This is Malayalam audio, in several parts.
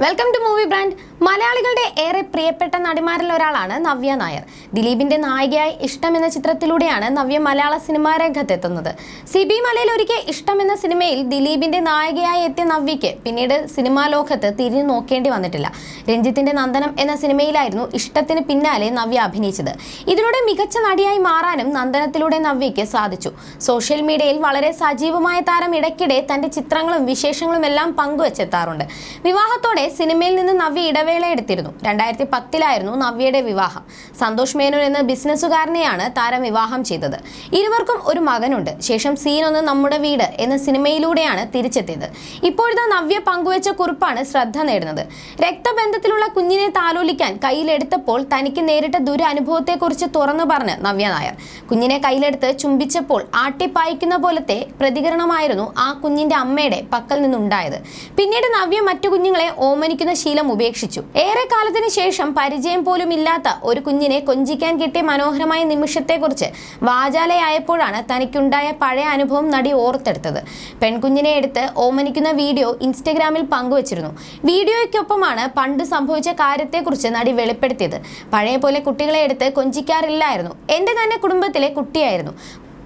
വെൽക്കം ടു മൂവി ബ്രാൻഡ് മലയാളികളുടെ ഏറെ പ്രിയപ്പെട്ട നടിമാരിൽ ഒരാളാണ് നവ്യ നായർ. ദിലീപിന്റെ നായികയായി ഇഷ്ടം എന്ന ചിത്രത്തിലൂടെയാണ് നവ്യ മലയാള സിനിമാ രംഗത്തെത്തുന്നത്. സിബി മലയിൽ ഒരിക്കൽ ഇഷ്ടം എന്ന സിനിമയിൽ ദിലീപിന്റെ നായികയായി എത്തിയ നവ്യയ്ക്ക് പിന്നീട് സിനിമാ ലോകത്ത് തിരിഞ്ഞു നോക്കേണ്ടി വന്നിട്ടില്ല. രഞ്ജിത്തിന്റെ നന്ദനം എന്ന സിനിമയിലായിരുന്നു ഇഷ്ടത്തിന് പിന്നാലെ നവ്യ അഭിനയിച്ചത്. ഇതിലൂടെ മികച്ച നടിയായി മാറാനും നന്ദനത്തിലൂടെ നവ്യയ്ക്ക് സാധിച്ചു. സോഷ്യൽ മീഡിയയിൽ വളരെ സജീവമായ താരം ഇടയ്ക്കിടെ തന്റെ ചിത്രങ്ങളും വിശേഷങ്ങളും എല്ലാം പങ്കുവച്ചെത്താറുണ്ട്. വിവാഹത്തോടെ സിനിമയിൽ നിന്ന് നവ്യ ഇടവേള എടുത്തിരുന്നു. രണ്ടായിരത്തി പത്തിലായിരുന്നു നവ്യയുടെ വിവാഹം. സന്തോഷ് മേനോൻ എന്ന ബിസിനസ്സുകാരനെയാണ് താരം വിവാഹം ചെയ്തത്. ഇരുവർക്കും ഒരു മകനുണ്ട്. ശേഷം സീൻ ഒന്ന് നമ്മുടെ വീട് എന്ന സിനിമയിലൂടെയാണ് തിരിച്ചെത്തിയത്. ഇപ്പോഴത്തെ നവ്യ പങ്കുവച്ച കുറിപ്പാണ് ശ്രദ്ധ നേടുന്നത്. രക്തബന്ധത്തിലുള്ള കുഞ്ഞിനെ താലോലിക്കാൻ കയ്യിലെടുത്തപ്പോൾ തനിക്ക് നേരിട്ട ദുരനുഭവത്തെക്കുറിച്ച് തുറന്നു പറഞ്ഞ് നവ്യ നായർ. കുഞ്ഞിനെ കയ്യിലെടുത്ത് ചുംബിച്ചപ്പോൾ ആട്ടിപ്പായിക്കുന്ന പോലത്തെ പ്രതികരണമായിരുന്നു ആ കുഞ്ഞിന്റെ അമ്മയുടെ പക്കൽ നിന്നുണ്ടായത്. പിന്നീട് നവ്യ മറ്റു കുഞ്ഞുങ്ങളെ ഓമനിക്കുന്ന ശീലം ഉപേക്ഷിച്ചു. ഏറെ കാലത്തിന് ശേഷം പരിചയം പോലും ഇല്ലാത്ത ഒരു കുഞ്ഞിനെ കൊഞ്ചിക്കാൻ കിട്ടിയ മനോഹരമായ നിമിഷത്തെക്കുറിച്ച് വാചാലയായപ്പോഴാണ് തനിക്കുണ്ടായ പഴയ അനുഭവം നടി ഓർത്തെടുത്തത്. പെൺകുഞ്ഞിനെ എടുത്ത് ഓമനിക്കുന്ന വീഡിയോ ഇൻസ്റ്റഗ്രാമിൽ പങ്കുവച്ചിരുന്നു. വീഡിയോയ്ക്കൊപ്പമാണ് പണ്ട് സംഭവിച്ച കാര്യത്തെക്കുറിച്ച് നടി വെളിപ്പെടുത്തിയത്. പഴയ പോലെ കുട്ടികളെ എടുത്ത് കൊഞ്ചിക്കാറില്ലായിരുന്നു. എന്റെ തന്നെ കുടുംബത്തിലെ കുട്ടിയായിരുന്നു.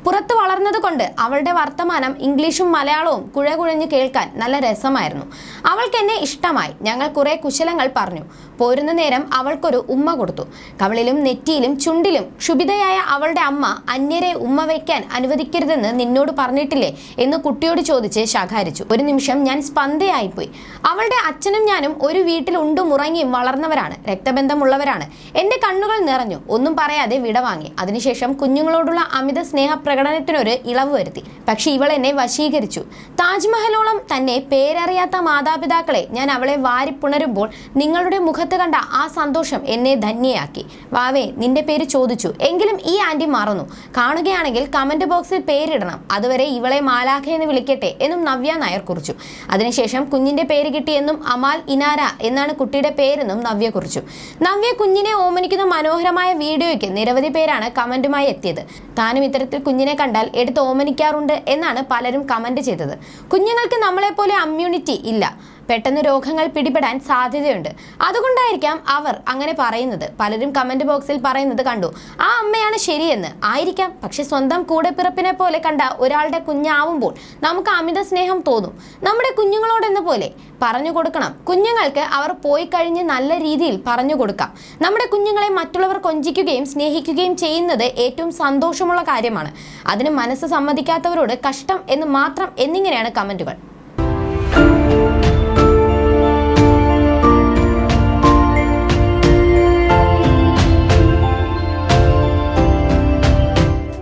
പുറത്ത് വളർന്നതുകൊണ്ട് അവളുടെ വർത്തമാനം ഇംഗ്ലീഷും മലയാളവും കുഴകുഴഞ്ഞ് കേൾക്കാൻ നല്ല രസമായിരുന്നു. അവൾക്ക് എന്നെ ഇഷ്ടമായി. ഞങ്ങൾ കുറെ കുശലങ്ങൾ പറഞ്ഞു. പോരുന്ന നേരം അവൾക്കൊരു ഉമ്മ കൊടുത്തു. കവളിലും നെറ്റിയിലും ചുണ്ടിലും ക്ഷുഭിതയായ അവളുടെ അമ്മ അന്യരെ ഉമ്മ വയ്ക്കാൻ അനുവദിക്കരുതെന്ന് നിന്നോട് പറഞ്ഞിട്ടില്ലേ എന്ന് കുട്ടിയോട് ചോദിച്ച് ശകാരിച്ചു. ഒരു നിമിഷം ഞാൻ സ്പന്ദയായിപ്പോയി. അവളുടെ അച്ഛനും ഞാനും ഒരു വീട്ടിൽ ഉണ്ടും ഉറങ്ങിയും വളർന്നവരാണ്. രക്തബന്ധമുള്ളവരാണ്. എന്റെ കണ്ണുകൾ നിറഞ്ഞു. ഒന്നും പറയാതെ വിടവാങ്ങി. അതിനുശേഷം കുഞ്ഞുങ്ങളോടുള്ള അമിത സ്നേഹ പ്രകടനത്തിനൊരു ഇളവ് വരുത്തി. പക്ഷെ ഇവൾ എന്നെ വശീകരിച്ചു. താജ്മഹലോളം തന്നെ പേരറിയാത്ത മാതാപിതാക്കളെ ഞാൻ അവളെ വാരിപ്പുണരുമ്പോൾ നിങ്ങളുടെ മുഖത്ത് കണ്ട ആ സന്തോഷം എന്നെ ധന്യയാക്കി. വാവേ നിന്റെ പേര് ചോദിച്ചു. എങ്കിലും ഈ ആന്റി മാറുന്നു. കാണുകയാണെങ്കിൽ കമന്റ് ബോക്സിൽ പേരിടണം. അതുവരെ ഇവളെ മാലാഖ എന്ന് വിളിക്കട്ടെ എന്നും നവ്യ നായർ കുറിച്ചു. അതിനുശേഷം കുഞ്ഞിന്റെ പേര് കിട്ടിയെന്നും അമാൽ ഇനാര എന്നാണ് കുട്ടിയുടെ പേരെന്നും നവ്യ കുറിച്ചു. നവ്യ കുഞ്ഞിനെ ഓമനിക്കുന്ന മനോഹരമായ വീഡിയോയ്ക്ക് നിരവധി പേരാണ് കമന്റുമായി എത്തിയത്. താനും ഇത്തരത്തിൽ കുഞ്ഞിനെ കണ്ടാൽ എടുത്ത് ഓമനിക്കാറുണ്ട് എന്നാണ് പലരും കമന്റ് ചെയ്തത്. കുഞ്ഞുങ്ങൾക്ക് നമ്മളെപ്പോലെ അമ്മ്യൂണിറ്റി ഇല്ല. പെട്ടെന്ന് രോഗങ്ങൾ പിടിപെടാൻ സാധ്യതയുണ്ട്. അതുകൊണ്ടായിരിക്കാം അവർ അങ്ങനെ പറയുന്നത്. പലരും കമന്റ് ബോക്സിൽ പറയുന്നത് കണ്ടു. ആ അമ്മയാണ് ശരിയെന്ന്. ആയിരിക്കാം. പക്ഷെ സ്വന്തം കൂടെ പിറപ്പിനെ പോലെ കണ്ട ഒരാളുടെ കുഞ്ഞാവുമ്പോൾ നമുക്ക് അമിത സ്നേഹം തോന്നും. നമ്മുടെ കുഞ്ഞുങ്ങളോടെന്ന പോലെ പറഞ്ഞു കൊടുക്കണം. കുഞ്ഞുങ്ങൾക്ക് അവർ പോയി കഴിഞ്ഞ് നല്ല രീതിയിൽ പറഞ്ഞു കൊടുക്കാം. നമ്മുടെ കുഞ്ഞുങ്ങളെ മറ്റുള്ളവർ കൊഞ്ചിക്കുകയും സ്നേഹിക്കുകയും ചെയ്യുന്നത് ഏറ്റവും സന്തോഷമുള്ള കാര്യമാണ്. അതിന് മനസ്സ് സമ്മതിക്കാത്തവരോട് കഷ്ടം എന്ന് മാത്രം എന്നിങ്ങനെയാണ് കമന്റുകൾ